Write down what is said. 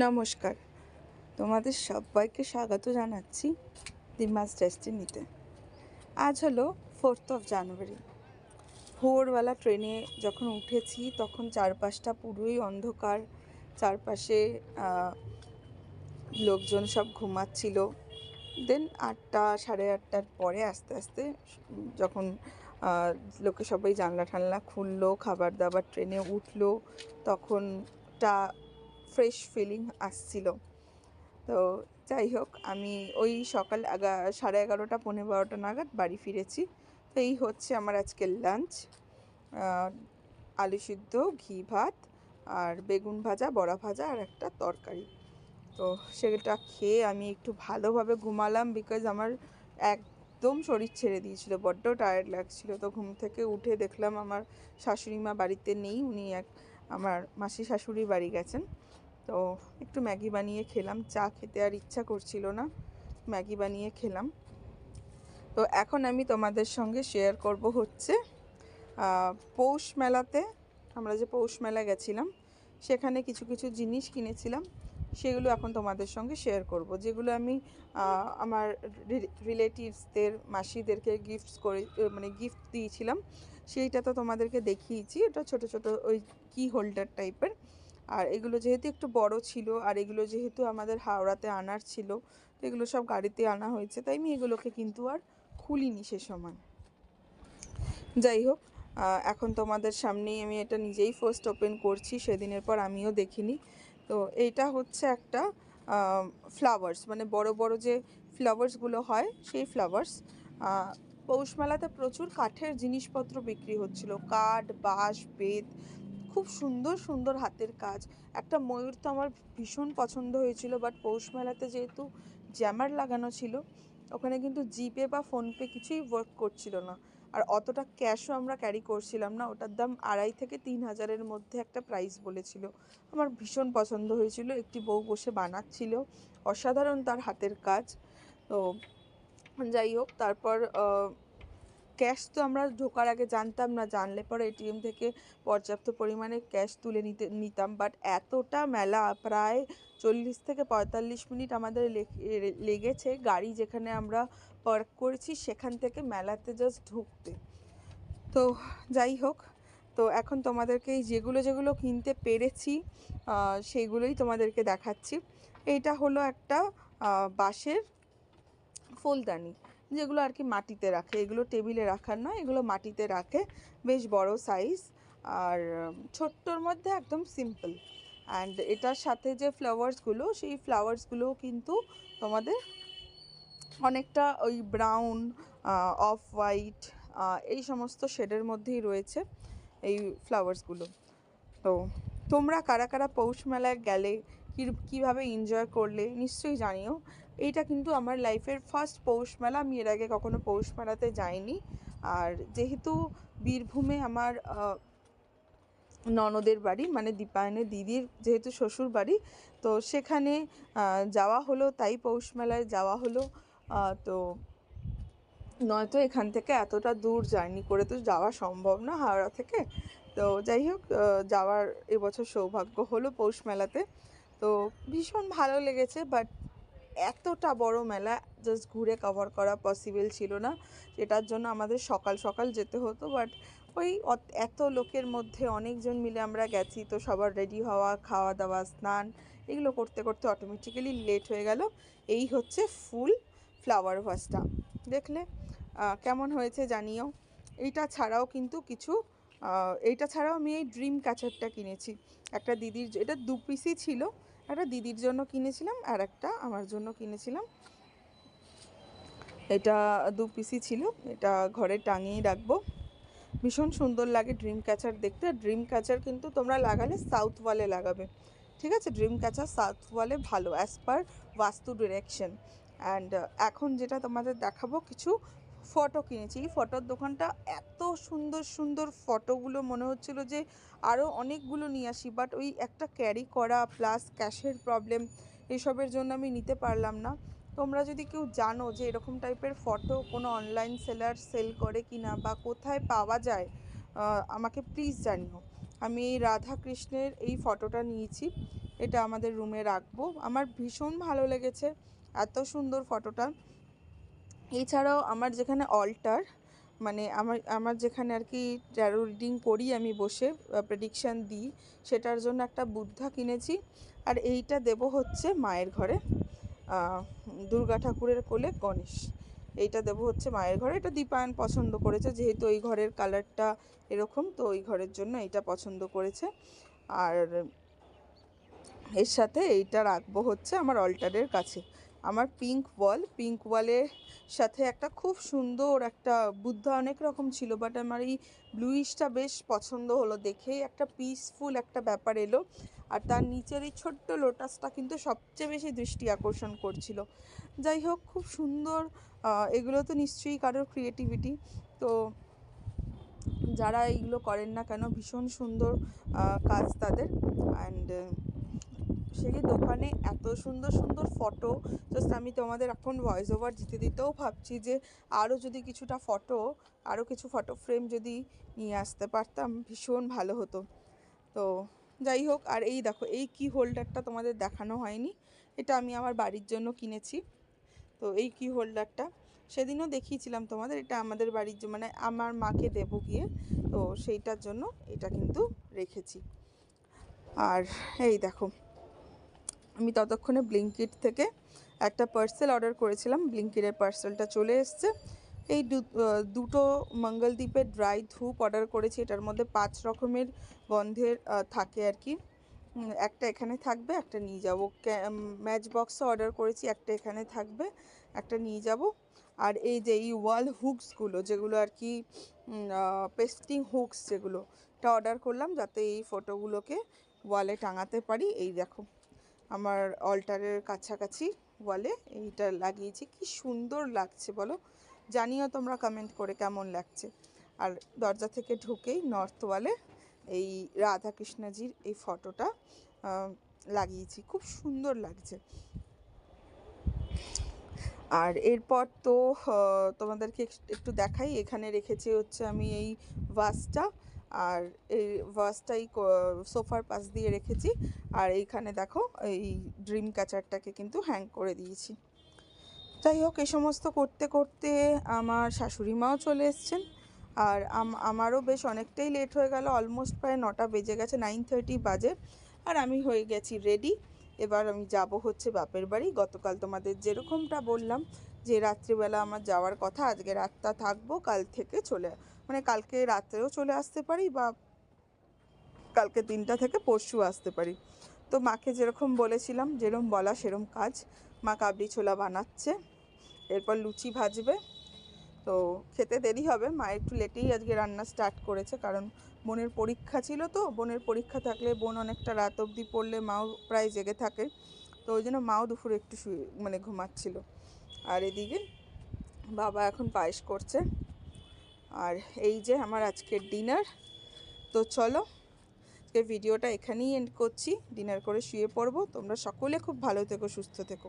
নমস্কার। তোমাদের সবাইকে স্বাগত জানাচ্ছি দিমাস ডেস্টিনিতে। আজ হলো ফোর্থ অফ জানুয়ারি ভোরবেলা ট্রেনে যখন উঠেছি, তখন চারপাশটা পুরোই অন্ধকার। চারপাশে লোকজন সব ঘুমাচ্ছিল। দেন আটটা, সাড়ে আটটার পরে আস্তে আস্তে যখন লোকে সবাই জানলা টানলা খুললো খাবার দাবার ট্রেনে উঠল, তখনটা ফ্রেশ ফিলিং আসছিল। তো যাই হোক, আমি ওই সকাল সাড়ে এগারোটা পনেরো বারোটা নাগাদ বাড়ি ফিরেছি। তো এই হচ্ছে আমার আজকের লাঞ্চ আলু সিদ্ধ, ঘি ভাত আর বেগুন ভাজা, বড়া ভাজা আর একটা তরকারি। তো সেটা খেয়ে আমি একটু ভালোভাবে ঘুমালাম বিকজ আমার একদম শরীর ছেড়ে দিয়েছিল, বড্ড টায়ার্ড লাগছিল। তো ঘুম থেকে উঠে দেখলাম আমার শাশুড়ি মা বাড়িতে নেই, উনি এক, আমার মাসি শাশুড়ি বাড়ি গেছেন। তো একটু ম্যাগি বানিয়ে খেলাম। চা খেতে আর ইচ্ছা করছিল না, ম্যাগি বানিয়ে খেলাম। তো এখন আমি তোমাদের সঙ্গে শেয়ার করব হচ্ছে পৌষ মেলাতে আমরা যে পৌষ মেলা গেছিলাম, সেখানে কিছু কিছু জিনিস কিনেছিলাম, সেগুলো এখন তোমাদের সঙ্গে শেয়ার করব। যেগুলো আমি আমার রিলেটিভসদের মাসিদেরকে গিফটস করে মানে গিফট দিয়েছিলাম, সেইটা তো তোমাদেরকে দেখিয়েছি। ওটা ছোট ছোট ওই কি হোল্ডার টাইপের আর এগুলো যেহেতু একটু বড় ছিল আর এগুলো যেহেতু আমাদের হাওড়াতে আনার ছিল, তো এগুলো সব গাড়িতে আনা হয়েছে। তাই আমি এগুলোকে কিন্তু আর খুলিনি সে সময়। যাই হোক এখন তোমাদের সামনেই আমি এটা নিজেই ফার্স্ট ওপেন করছি, সেদিনের পর আমিও দেখিনি। তো এইটা হচ্ছে একটা ফ্লাওয়ার্স মানে বড় বড় যে ফ্লাওয়ার্সগুলো হয়, সেই ফ্লাওয়ার্স পৌষ মেলাতে প্রচুর কাঠের জিনিসপত্র বিক্রি হচ্ছিল, কাঠ, বাঁশ, বেত খুব সুন্দর সুন্দর হাতের কাজ। একটা ময়ূর তো আমার ভীষণ পছন্দ হয়েছিল বাট পৌষ মেলাতে যেহেতু জ্যামার লাগানো ছিল, ওখানে কিন্তু জিপে বা ফোনপে কিছুই ওয়ার্ক করছিল না। আর অতটা ক্যাশও আমরা ক্যারি করছিলাম না, ওটার দাম আড়াই থেকে তিন হাজারের মধ্যে একটা প্রাইস বলেছিল। আমার ভীষণ পছন্দ হয়েছিল, একটি বউ বসে বানাচ্ছিল, অসাধারণ তার হাতের কাজ। তো যাই হোক, তারপর ক্যাশ তো আমরা ঢোকার আগে জানতাম না, জানলে পরে এটিএম থেকে পর্যাপ্ত পরিমাণে ক্যাশ তুলে নিতে, নিতাম। বাট এতটা মেলা, প্রায় চল্লিশ থেকে পঁয়তাল্লিশ মিনিট আমাদের লেগেছে গাড়ি যেখানে আমরা পার্ক করেছি, সেখান থেকে মেলাতে জাস্ট ঢুকতে। তো যাই হোক, তো এখন তোমাদেরকে যেগুলো যেগুলো কিনতে পেরেছি সেইগুলোই তোমাদেরকে দেখাচ্ছি। এইটা হলো একটা বাঁশের ফুলদানি। যেগুলো আর কি মাটিতে রাখে। এগুলো টেবিলে রাখার নয়, এগুলো মাটিতে রাখে। বেশ বড় সাইজ আর ছোট্টর মধ্যে একদম সিম্পল অ্যান্ড এটার সাথে যে ফ্লাওয়ার্সগুলো সেই ফ্লাওয়ার্সগুলোও কিন্তু তোমাদের অনেকটা ওই ব্রাউন অফ হোয়াইট এই সমস্ত শেডের মধ্যেই রয়েছে এই ফ্লাওয়ার্সগুলো তো তোমরা কারা কারা পৌষ মেলায় গেলে কীভাবে এনজয় করলে, নিশ্চয়ই জানিও। এইটা কিন্তু আমার লাইফের ফার্স্ট পৌষ মেলা, আমি এর আগে কখনো পৌষ মেলাতে যাইনি। আর যেহেতু বীরভূমে আমার ননদের বাড়ি মানে দীপায়নের দিদির যেহেতু শ্বশুর বাড়ি, তো সেখানে যাওয়া হলো, তাই পৌষ মেলায় যাওয়া হলো। তো নয়তো এখান থেকে এতটা দূর জার্নি করে তো যাওয়া সম্ভব না, হাওড়া থেকে। তো যাই হোক যাওয়ার এবছর সৌভাগ্য হলো পৌষ মেলাতে। তো ভীষণ ভালো লেগেছে বাট এতটা বড় মেলা জাস্ট ঘুরে কভার করা পসিবল ছিল না। এটার জন্য আমাদের সকাল সকাল যেতে হতো বাট ওই এত লোকের মধ্যে অনেকজন মিলে আমরা গেছি, তো সবার রেডি হওয়া, খাওয়া দাওয়া, স্নান এগুলো করতে করতে অটোমেটিক্যালি লেট হয়ে গেল। এই হচ্ছে ফুল ফ্লাওয়ার ভাসটা দেখলে কেমন হয়েছে জানিও। এইটা ছাড়াও কিন্তু কিছু এইটা ছাড়াও আমি এই ড্রিম ক্যাচারটা কিনেছি। একটা দিদির এটা দু পিসই ছিল। একটা দিদির জন্য কিনেছিলাম আর একটা আমার জন্য কিনেছিলাম। এটা দু পিসই ছিল। এটা ঘরে টাঙিয়ে রাখব। ভীষণ সুন্দর লাগে ড্রিম ক্যাচার দেখতে। ড্রিম ক্যাচার কিন্তু তোমরা লাগালে সাউথ ওয়ালে লাগাবে। ঠিক আছে? ড্রিম ক্যাচার সাউথ ওয়ালে ভালো অ্যাজ পার বাস্তু ডিরেকশন অ্যান্ড এখন যেটা তোমাদের দেখাবো কিছু ফটো কিনেছি। এই ফটোর দোকানটা এত সুন্দর সুন্দর ফটোগুলো মনে হচ্ছিল যে আরও অনেকগুলো নিয়ে আসি বাট ওই একটা ক্যারি করা প্লাস ক্যাশের প্রবলেম এসবের জন্য আমি নিতে পারলাম না। তোমরা যদি কেউ জানো যে এরকম টাইপের ফটো কোনো অনলাইন সেলার সেল করে কি না বা কোথায় পাওয়া যায় আমাকে প্লিজ জানিও। আমি এই রাধা কৃষ্ণের এই ফটোটা নিয়েছি, এটা আমাদের রুমে রাখব। আমার ভীষণ ভালো লেগেছে, এত সুন্দর ফটোটা। এছাড়াও আমার যেখানে অল্টার মানে আমার আমার যেখানে আর কি ট্যারো রিডিং করি আমি বসে প্রেডিকশান দিই, সেটার জন্য একটা বুদ্ধা কিনেছি। আর এইটা দেব হচ্ছে মায়ের ঘরে দুর্গা ঠাকুরের কোলে গণেশ। এইটা দেব হচ্ছে মায়ের ঘরে। এটা দীপায়ন পছন্দ করেছে, যেহেতু ওই ঘরের কালারটা এরকম, তো ওই ঘরের জন্য এইটা পছন্দ করেছে। আর এর সাথে এইটা রাখব হচ্ছে আমার অল্টারের কাছে। আমার পিঙ্ক ওয়াল পিঙ্ক ওয়ালের সাথে একটা খুব সুন্দর একটা বুদ্ধা অনেক রকম ছিল বাট আমার এই ব্লুইশটা বেশ পছন্দ হলো দেখেই একটা পিসফুল একটা ব্যাপার এলো, আর তার নিচের এই ছোট্ট লোটাসটা কিন্তু সবচেয়ে বেশি দৃষ্টি আকর্ষণ করছিল। যাই হোক, খুব সুন্দর এগুলো তো নিশ্চয়ই কারোর ক্রিয়েটিভিটি তো যারা এইগুলো করেন না কেন, ভীষণ সুন্দর কাজ তাদের অ্যান্ড সেই দোকানে এত সুন্দর সুন্দর ফটো জাস্ট আমি তোমাদের এখন ভয়েস ওভার দিতে দিতেও ভাবছি যে আরও যদি কিছুটা ফটো আরও কিছু ফটো ফ্রেম যদি নিয়ে আসতে পারতাম, ভীষণ ভালো হতো। তো যাই হোক, আর এই দেখো, এই কি হোল্ডারটা তোমাদের দেখানো হয়নি, এটা আমি আমার বাড়ির জন্য কিনেছি। তো এই কি হোল্ডারটা সেদিনও দেখিয়েছিলাম তোমাদের, এটা আমাদের বাড়ির মানে আমার মাকে দেবো গিয়ে, তো সেইটার জন্য এটা কিন্তু রেখেছি। আর এই দেখো আমি ততক্ষণে ব্লিঙ্কিট থেকে একটা পার্সেল অর্ডার করেছিলাম। ব্লিঙ্কিটের পার্সেলটা চলে এসছে। এই দুটো মঙ্গলদ্বীপের ড্রাই ধূপ অর্ডার করেছি। এটার মধ্যে পাঁচ রকমের গন্ধের থাকে আর কি। একটা এখানে থাকবে, একটা নিয়ে যাব। ম্যাচ বক্সও অর্ডার করেছি, একটা এখানে থাকবে, একটা নিয়ে যাব। আর এই যে, এই ওয়াল হুকসগুলো যেগুলো আর কি পেস্টিং হুকস যেগুলো এটা অর্ডার করলাম যাতে এই ফটোগুলোকে ওয়ালে টাঙাতে পারি। এই দেখো। আমার অল্টারের কাছাকাছি ওয়ালে এইটা লাগিয়েছি। কি সুন্দর লাগছে বলো। জানিও তোমরা কমেন্ট করে কেমন লাগছে। আর দরজা থেকে ঢুকেই নর্থ ওয়ালে এই রাধাকৃষ্ণজির এই ফটোটা লাগিয়েছি। খুব সুন্দর লাগছে। আর এরপর তো তোমাদেরকে একটু দেখাই। এখানে রেখেছি হচ্ছে আমি এই ভাসটা আর এই ভাসটাই সোফার পাশ দিয়ে রেখেছি। আর এইখানে দেখো, এই ড্রিম ক্যাচারটাকে কিন্তু হ্যাং করে দিয়েছি। যাই হোক, এই সমস্ত করতে করতে আমার শাশুড়ি মাও চলে এসছেন। আর আম- আমারও বেশ অনেকটাই লেট হয়ে গেল অলমোস্ট প্রায় নটা বেজে গেছে নাইন থার্টি বাজে। আর আমি হয়ে গেছি রেডি এবার আমি যাব হচ্ছে বাপের বাড়ি। গতকাল তোমাদের যেরকমটা বললাম যে, রাত্রিবেলা আমার যাওয়ার কথা, আজকে রাতটা থাকব, কাল থেকে চলে মানে কালকে রাত্রেও চলে আসতে পারি বা কালকে তিনটা থেকে পরশু আসতে পারি। তো মাকে যেরকম বলেছিলাম যেরকম বলা সেরম কাজ। মা কাবলি ছোলা বানাচ্ছে, এরপর লুচি ভাজবে। তো খেতে দেরি হবে, মা একটু লেটেই আজকে রান্না স্টার্ট করেছে, কারণ বোনের পরীক্ষা ছিল তো, বোনের পরীক্ষা থাকলে বোন অনেকটা রাত অবধি পড়লে মাও প্রায় জেগে থাকে। তো ওই জন্য মাও দুপুরে একটু শুয়ে মানে ঘুমাচ্ছিল। আর এদিকে বাবা এখন পায়েস করছে। আর এই যে আমার আজকের ডিনার, তো চলো আজকে ভিডিওটা এখানেই এন্ড করছি। ডিনার করে শুয়ে পড়ব। তোমরা সকলে খুব ভালো থেকো, সুস্থ থেকো।